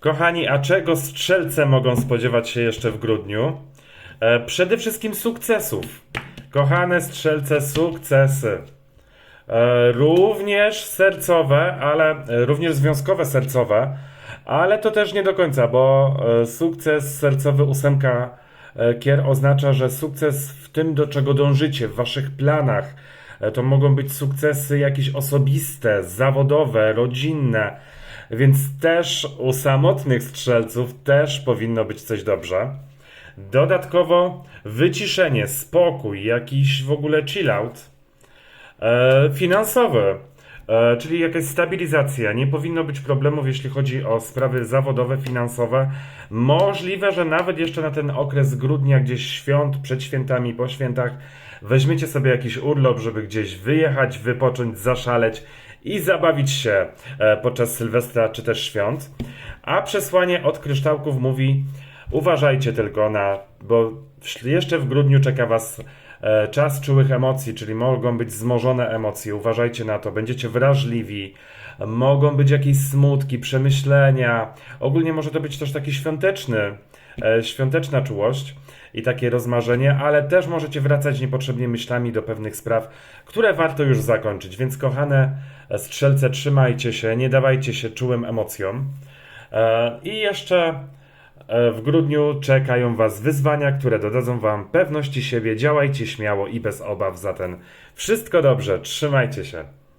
Kochani, a czego strzelce mogą spodziewać się jeszcze w grudniu? E, przede wszystkim sukcesów. Kochane strzelce, sukcesy. E, również sercowe, ale e, również związkowe sercowe, ale to też nie do końca, bo e, sukces sercowy ósemka e, kier oznacza, że sukces w tym, do czego dążycie, w waszych planach. E, To mogą być sukcesy jakieś osobiste, zawodowe, rodzinne, więc też u samotnych strzelców też powinno być coś dobrze. Dodatkowo wyciszenie, spokój, jakiś w ogóle chill out. E, finansowy, e, czyli jakaś stabilizacja. Nie powinno być problemów, jeśli chodzi o sprawy zawodowe, finansowe. Możliwe, że nawet jeszcze na ten okres grudnia, gdzieś świąt, przed świętami, po świętach, weźmiecie sobie jakiś urlop, żeby gdzieś wyjechać, wypocząć, zaszaleć i zabawić się e, podczas Sylwestra czy też świąt. A przesłanie od kryształków mówi: uważajcie tylko na, bo jeszcze w grudniu czeka Was czas czułych emocji, czyli mogą być wzmożone emocje. Uważajcie na to, będziecie wrażliwi. Mogą być jakieś smutki, przemyślenia. Ogólnie może to być też taki świąteczny, e, świąteczna czułość i takie rozmarzenie, ale też możecie wracać niepotrzebnie myślami do pewnych spraw, które warto już zakończyć. Więc kochane e, strzelce, trzymajcie się, nie dawajcie się czułym emocjom. E, I jeszcze e, w grudniu czekają Was wyzwania, które dodadzą Wam pewności siebie. Działajcie śmiało i bez obaw. Zatem wszystko dobrze, trzymajcie się.